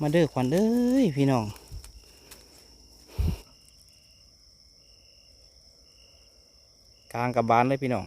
มาเด้อขวัญเอ้ยพี่น้องกลางกับบานเลยพี่น้อง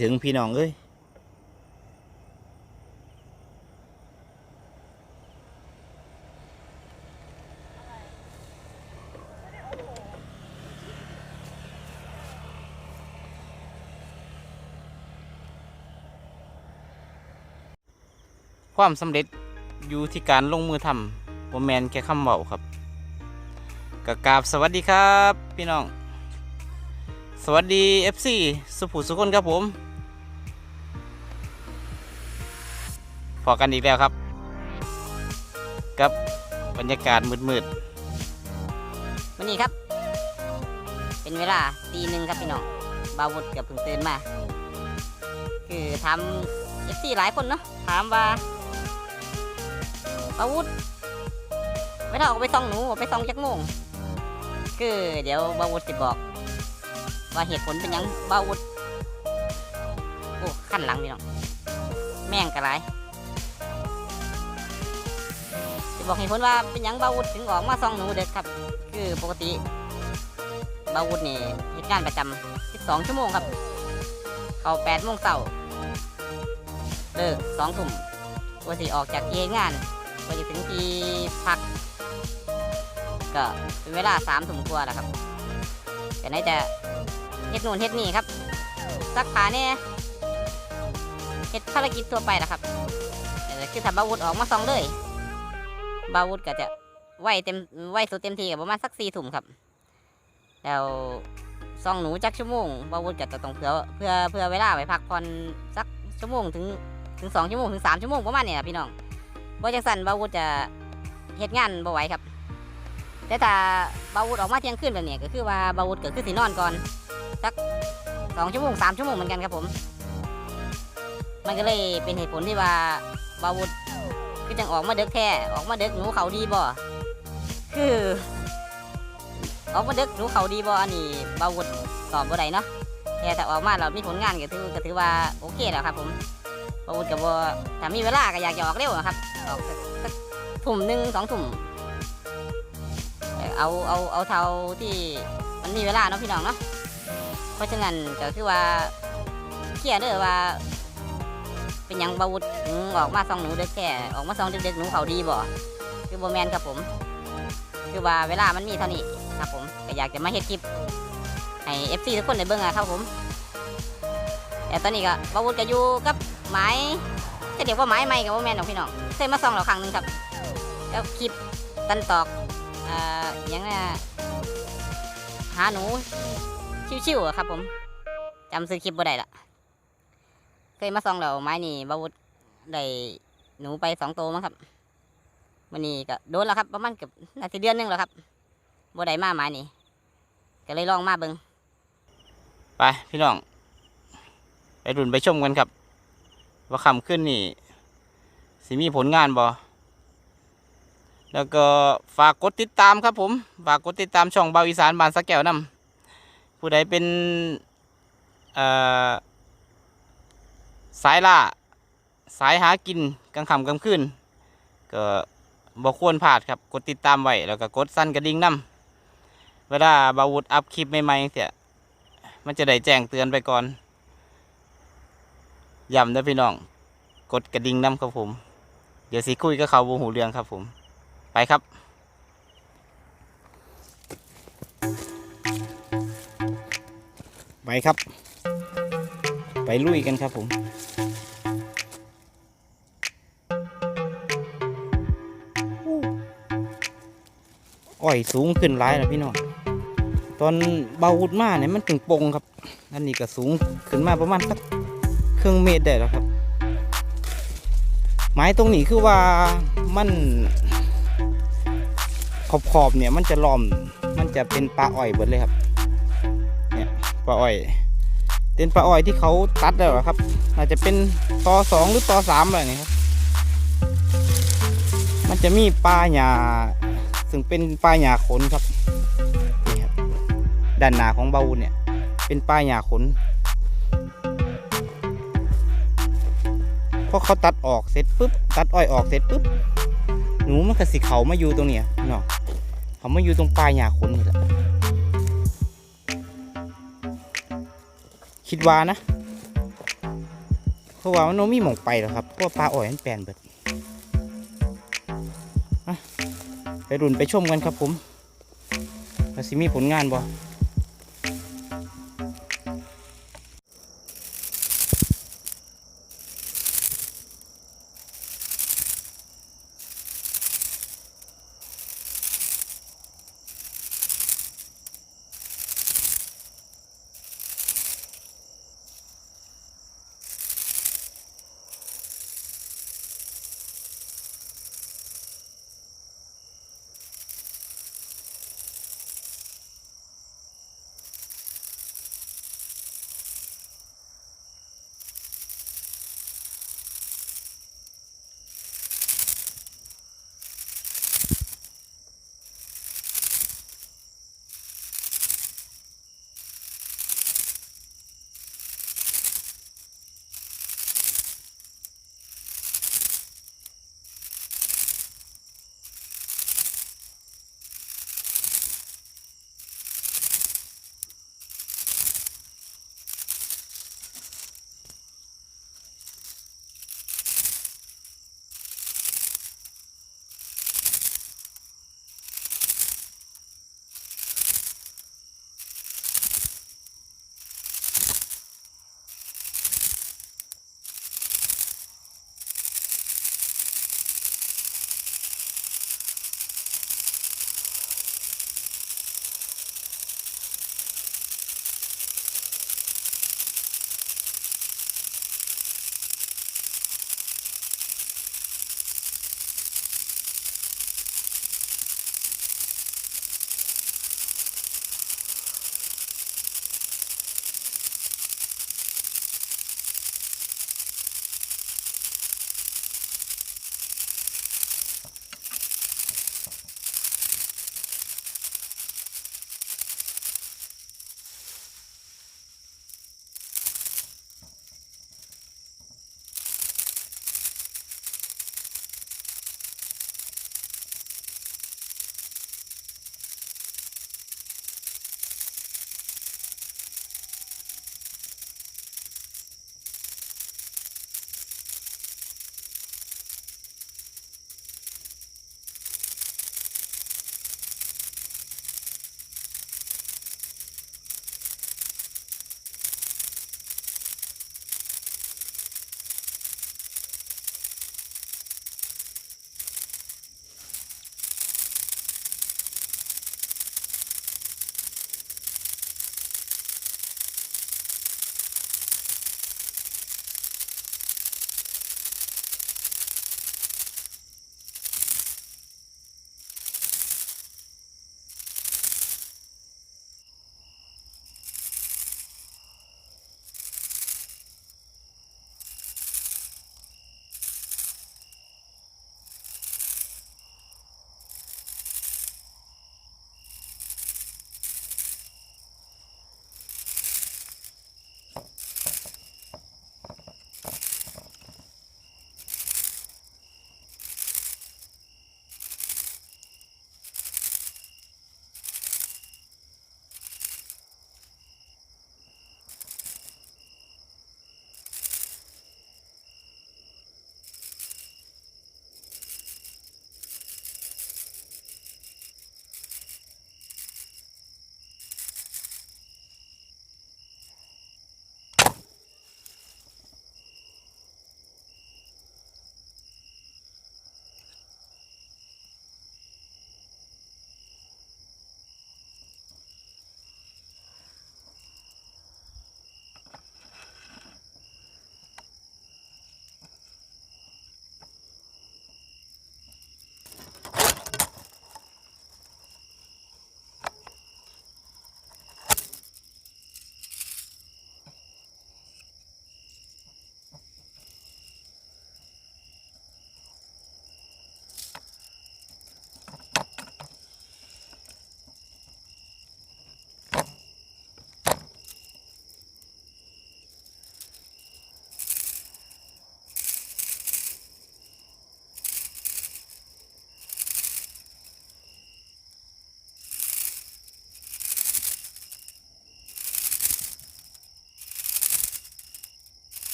ถึงพี่น้องเอ้ยความสำเร็จอยู่ที่การลงมือทำบ่แมนแค่คำเบาครับกกราบสวัสดีครับ พี่น้อง สวัสดี FC สุภูสุคนครับผม อกันอีกแล้วครับ กับบรรยากาศมืดวันนี้ครับ เป็นเวลาตีหนึ่งครับพี่น้องบาวุฒกับเพิ่งตื่นมา คือทำเอฟซีหลายคนเนาะถามว่าบาวุฒไม่ต้องออกไปส่องหนูออกไปส่องจักโมงคือเดี๋ยวบาวุฒสิบอก ว่าเหตุผลเป็นยังบาวุฒโอ้ขั้นหลังพี่น้องแม่งกระไร บอกเหตุผลว่าเป็นหยังบาวุฒถึงออกมาสองหนูเด็กครับ คือปกติบาวุธนี่เหตุการณ์ประจำ12 ชั่วโมงครับ เข้า8โมงเช้าเลิก2ทุ่มกว่าสิออกจากที่เฮ็ดงานกว่าจะถึงที่พัก ก็เป็นเวลา3ทุ่มกว่าแล้วครับแต่ไหนจะเฮ็ดนู่นเฮ็ดนี่ครับซักผาเนี่ยเฮ็ดภารกิจทั่วไปนะครับคือถ้าบาวุธออกมาซองเลย บาวุธก็จะไหวเต็มไหวสุดเต็มที่กับประมาณสักสี่ถุ่มครับ แล้วซองหนูจักชั่วโมงบาวุฒก็จะต้องเผื่อเพื่อเพื่อเวลาไปพักผ่อนสักชั่วโมงถึงถึงสองชั่วโมงถึงสามชั่วโมงประมาณนี้แหละพี่น้องบ่จังสันบาวุฒจะเฮ็ดงานบ่ไหวครับ แต่ถ้าบาวุฒออกมาเที่ยงคืนแบบนี้ก็คือว่าบาวุฒก็คือสินอนก่อนสักสองชั่วโมงสามชั่วโมงเหมือนกันครับผม มันก็เลยเป็นเหตุผลที่ว่าบาวุฒคือ จังออกมาเด็กแท้ออกมาเด็กหนูเขาดีบ่คือออกมาเด็กหนูเขาดีบ่อันนี้บาวุฒตอบบ่ได้เนาะแต่ถ้าออกมาเรามีผลงานก็ถือก็ถือว่าโอเคแล้วครับ ผมบาวุฒกับบ่ถ้ามีเวลาก็อยากจะออกเร็วนะครับออกสักสักทุ่มหนึ่งสองทุ่มเอ่อเอาเอาเอาเท่าที่มันมีเวลาเนาะพี่น้องเนาะเพราะฉะนั้นก็คือว่าเคลียร์เด้อว่า เป็นยังบาวุธถึงออกมาซองหนูเด็กแค่ออกมาซองเด็กๆหนูเขาดีบ่คือโบแมนครับผม คือว่าเวลามันมีเท่านี้ครับผมก็อยากจะมาเฮ็ดคลิปให้เอฟซีทุกคนได้เบิ่งอะครับผมแต่ตอนนี้ก็บาวุธก็อยู่กับไม้จะเรียกว่าไม้ใหม่กับโบแมนของพี่น้องเคยมาซองเราครั้งหนึงครับแล้วคลิปตันตอกอ่าอยังหาหนูชิวๆอะครับผมจำซื้อคลิปบ่ได้ละ เคยมาซองเราไม้นี่บาวุธได้หนูไปสองตัวมั้งครับวันนี้ก็โดนแล้วครับ ประมาณเกือบนาทีเดือนหนึงแล้วครับบ่ได้มาไม้นี่ก็เลยลองมาเบิงไปพี่น้อง ไปดุนไปชมกันครับ ว่าคำขึ้นนี่สิมีผลงานบ่แล้วก็ฝากกดติดตามครับผม ฝากกดติดตามช่องเบาอีสานบานสะแก้วนํผู้ใดเป็นเอ่อ สายล่า สายหากินกลางค่ำกลางคืนก็บ่ควรพลาดครับ กดติดตามไว้แล้วก็กดสั่นกระดิ่งนํเวลาบาวุธอัพคลิปใหม่ๆเสียมันจะได้แจ้งเตือนไปก่อนย้ำนะพี่น้อง กดกระดิ่งน้ำครับผม เดี๋ยวสิคุยกับเขาบูหูเรืองครับผม ไปครับไปครับ ไปลุยกันครับผม อ้อยสูงขึ้นหลายแล้วพี่น้องตอนเบาวุดมาเนี่ยมันถึงปงครับอันนี้ก็สูงขึ้นมาประมาณสักครึ่งเมตรได้แล้วครับ ไม้ตรงนี้คือว่ามันขอบขอบๆเนี่ยมันจะล้อมมันจะเป็นปลาอ้อยหมดเลยครับเนี่ยปลาอ้อย เป็นปลาอ้อยที่เขาตัดแล้วครับอาจจะเป็นตอสองหรือตอสามอะไรนี่ครับมันจะมีปลาหยา ซึ่งเป็นปลายหยาขนครับนี่ครับด้านหน้าของเบาเนี่ย เป็นป้ายหญ้าขนพอเขาตัดออกเสร็จปุ๊บตัดอ้อยออกเสร็จปุ๊บหนูมันก็สิเขามาอยู่ตรงเนี้ยเนาะเขามาอยู่ตรงป้ายหญ้าขนนี่แหละคิดว่านะเพราะว่ามันมีหมองไปหรอกครับเพราะปลาอ้อยมันแปลนเบิด ไปรุ่นไปชมกันครับผมว่าสิมีผลงานบ่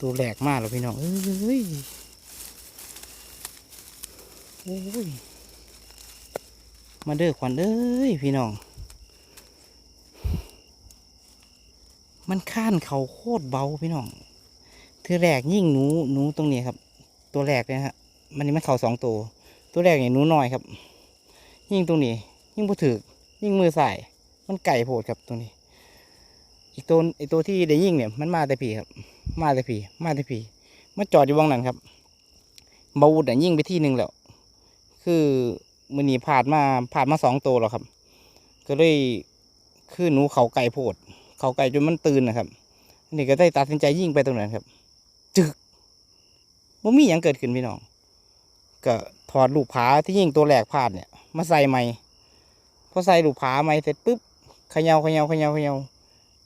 ตัวแหลกมากเลยพี่น้องเอ้ยโอ้ยมาเด้อขวัญเอ้ยพี่น้อง มันข้านเขาโคตรเบาพี่น้องเธอแรกยิ่งหนูหนูตรงนี้ครับ ตัวแรกเนี่ยฮะมันนี่มันเข่าสองตัว ตัวแรกเนี่ยหนูน้อยครับ ยิ่งตรงนี้ ยิ่งผู้ถือยิ่งมือใส่มันไก่โผดครับตรงนี้ อีกตัวอีกตัวที่ได้ยิ่งเนี่ย มันมาแต่ผีครับ มาแต่ผีมาแต่ผีมาจอดอยู่วงนั้นครับบาวุดอะยิ่งไปที่หนึ่งแล้ว คือมือนีผ่านมาผ่านมาสองตัวแล้วครับ ก็เลยคือหนูเขาไก่โพด เขาไก่จนมันตื่นนะครับนี่ก็ได้ตัดสินใจยิ่งไปตรงนั้นครับ จึกว่ามีอย่างเกิดขึ้นพี่น้อง ก็ถอดลูกผาที่ยิ่งตัวแหลกพลาดเนี่ย มาใส่ใหม่พอใส่ลูกผาใหม่เสร็จปุ๊บขยาเขยาเขยาเขยา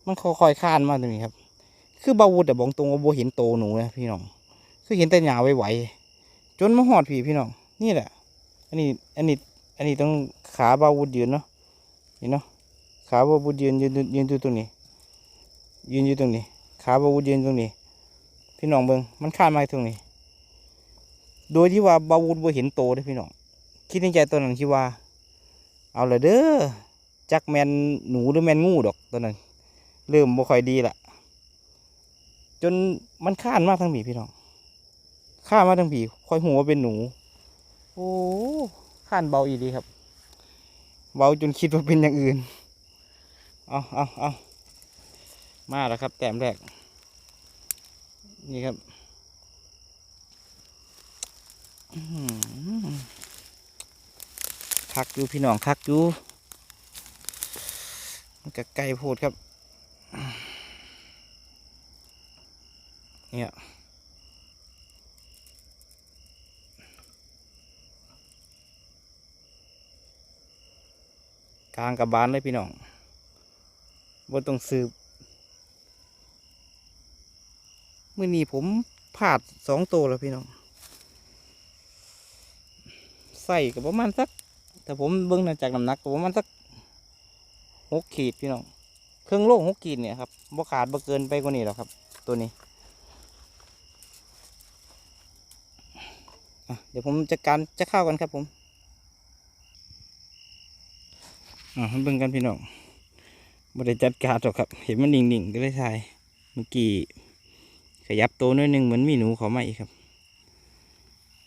มันค่อยๆคานมาตรงนี้ครับ คือบาวุธแต่บอกตรงว่าโบเห็นโตหนูนะพี่น้อง คือเห็นแต่หยาไหวๆจนมาหอดผีพี่น้อง นี่แหละ อันนี้ อันนี้ อันนี้ต้องขาบาวุธยืนเนาะเห็นเนาะ ขาบาวุธยืนยืนยืนอยู่ตรงนี้ ยืนอยู่ตรงนี้ ขาบาวุธยืนตรงนี้ พี่น้องเบิงมันข้ามมาตรงนี้ โดยที่ว่าบาวุธบ่เห็นโตเลยพี่น้อง คิดในใจตอนนั้นคิดว่า เอาละเด้อจักแมนหนูหรือแมนงูดอกตอนนั้น เริ่มบ่ค่อยดีละ จนมันข้านมากทั้งผีพี่น้องข้ามาทั้งผีคอยหัวเป็นหนู โอ้ข้านเบาอีดีครับ เบาจนคิดว่าเป็นอย่างอื่น เอาเอาเอามาแล้วครับ แต้มแรก นี่ครับคักอยู่พี่น้องคักอยู่มันก็ไกลโพดครับ เนี่ยกลางกับบานเลยพี่น้องบ่ต้องสืบมื่อนี้ผมผาดสองตัวแล้วพี่น้องใส่กับประมาณสัก แต่ผมเบิ่งนะจากน้ำหนักประมาณสักหกขีดพี่น้องเครื่องโล่หกขีดเนี่ยครับบ่ขาดบ่เกินไปกว่านี้หรอกครับ ตัวนี้ อะ เดี๋ยวผมจัดการจะเข้ากันครับผมอ่าเบิ่งกันพี่น้องบ่ได้จัดการหรอกครับ เห็นมันนิ่งๆก็เลยถ่าย เมื่อกี้ขยับตัวน้อยหนึงเหมือนมีหนูเขามาอีกครับ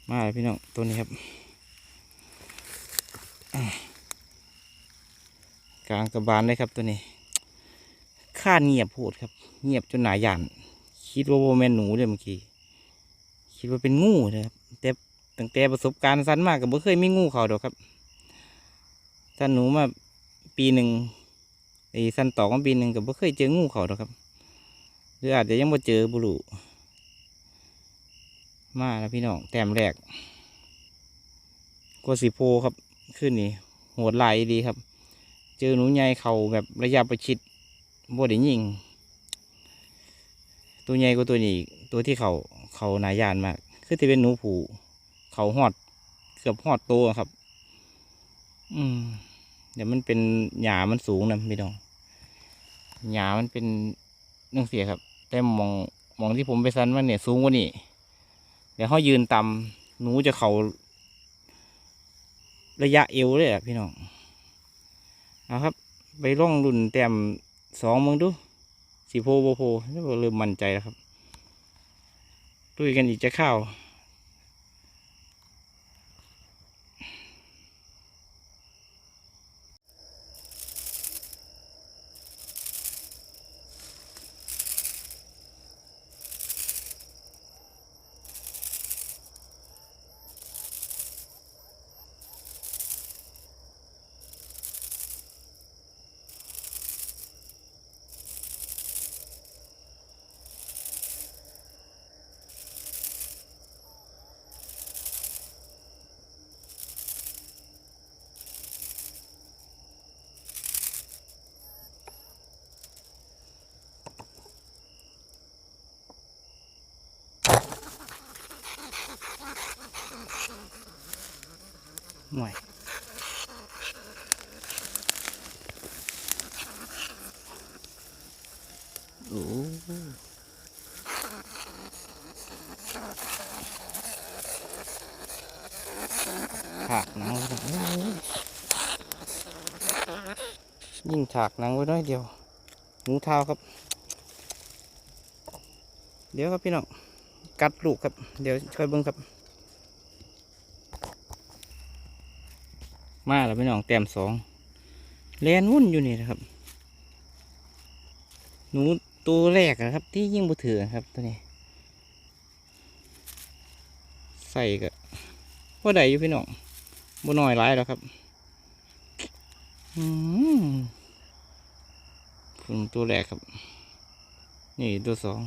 มาเลยพี่น้องตัวนี้ครับ กลางกระบาลเลยครับตัวนี้ข้าเงียบโพดครับ เงียบจนหนาหยานคิดว่าโบแมนหนูเลยเมื่อกี้ คิดว่าเป็นงูนะครับแต่ ตั้งแต่ประสบการณ์สั้นมากก็บ่เคยมีงูเขาดอกครับถ้าหนูมาปีหนึ่งไอ้สั้นต่อมาปีหนึ่งก็บ่เคยเจองูเขาดอกครับ หรืออาจจะยังบ่เจอบุรุมาแล้วพี่น้องแต้มแรกกวสิโพครับขึ้นนี่โหดลายดีครับ เจอหนูใหญ่เขาแบบระยะประชิดบ่ได้ยิงตัวใหญ่กว่าตัวนี้ตัวที่เขาเขาหนายานมาก คือที่เป็นหนูผู เขาหอดเกือบหอดตัวครับ อืม เดี๋ยวมันเป็นหญ้ามันสูงนะพี่น้องหญ้ามันเป็นเนื่องเสียครับ แต่มองมองที่ผมไปซันมันเนี่ยสูงกว่านี้เดี๋ยวเขายืนต่ำหนูจะเขาระยะเอวเลยอะพี่น้องเอาครับ ไปร่องรุ่นแต้มสองมึงดูสีโพโบโพนี่ก็เริ่มมั่นใจแล้วครับดุยกันอีกจะเข้า ห่วยโอ้ถากนังไว้หน่อยยิ่งถากนังไว้น้อยเดียวหูเท้าครับ เดี๋ยวครับพี่น้องกัดลูกครับ เดี๋ยวคอยเบิ้งครับ มาแล้วพี่น้องแต้มสองแลนวุ่นอยู่นี่นะครับ หนูตัวแรกนะครับ ที่ยิ่งบุถือนะครับตัวนี้ ใส่ก็ว่าใดอยู่พี่น้องบ่น้อยหลายแล้วครับอืมฝุ่นตัวแรกครับ นี่ตัวสอง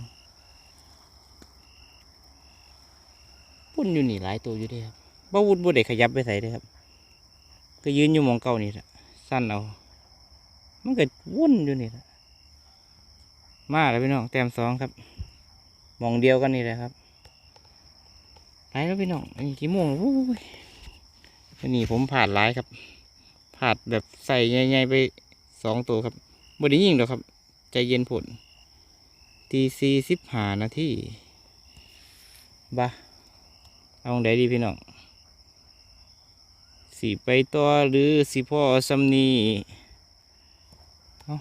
ปุ่นอยู่นี่หลายตัวอยู่ด้วยครับบ่วุดบ่ได้ขยับไปใส่เลยครับ ก็ยืนอยู่มองเก่านี่ละสั้นเอา มันก็วุ่นอยู่นี่ละมาแล้วพี่น้องแต้มสองครับมองเดียวกันนี่แหละครับไปแล้วพี่น้องอันนี้กี่โมงแล้วโอ้ยอันนี้ผมผ่านหลายครับผ่านแบบใส่ใหญ่ๆไปสองตัวครับบ่ได้ยิงหรอกครับ ใจเย็นผลตีสี่สิบห้านาทีบ้าเอาไหนดีพี่น้อง สีไปต่อหรือสีพ่อซัมนีเอา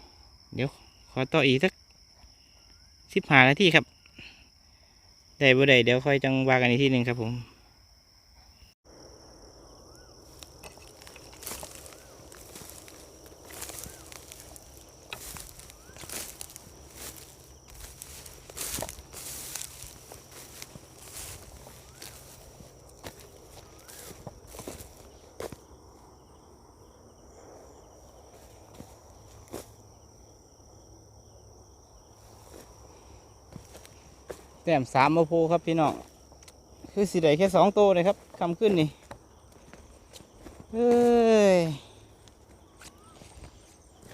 เดี๋ยวขอต่ออีกสักสิบห้านาทีครับ ได้บ่ได้เดี๋ยวค่อยจังว่ากันอีกทีหนึ่งครับผม แต้มสามมาโพครับพี่น้องคือสิได้แค่สองตัวเลยครับคำขึ้นนี่เอ้ย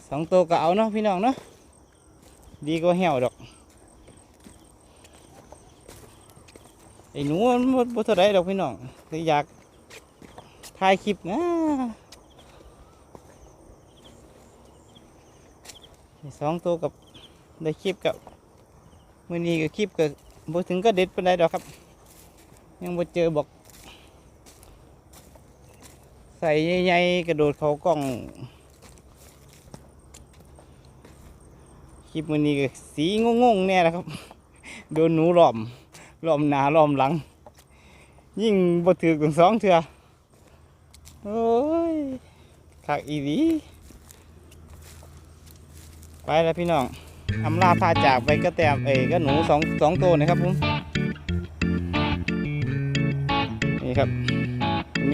สองตัวก็เอาเนาะพี่น้องเนาะดีกว่าเหี่ยวดอกไอ้หนูมันบ่บ่เท่าไรดอกพี่น้องเลยอยากถ่ายคลิปนะสองตัวกับได้คลิปกับมื่อนี้ก็คลิปก็บ่ ถึงก็เด็ดปานใดดอกครับ ยังบ่เจอบอก ใส่ใหญ่ๆกระโดดเขากล้องคลิปมื่อนี้ก็สีงงๆแน่นะครับ โดนหนูหลอมหลอมหน้าหลอมหลัง ยิ่งบ่ถือถึงสองเถื่อโอ้ยคักอีหลีไปแล้วพี่น้อง อำลาพาจากไปก็แต้มเอ้ก็หนูสองสองตัวนะครับผมนี่ครับ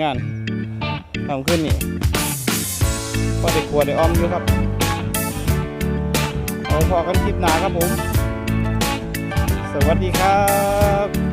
งานทำขึ้นนี่ก็ได้กลัวได้อ้อมอยู่ครับเอาพอกันคลิปหนาครับผม สวัสดีครับ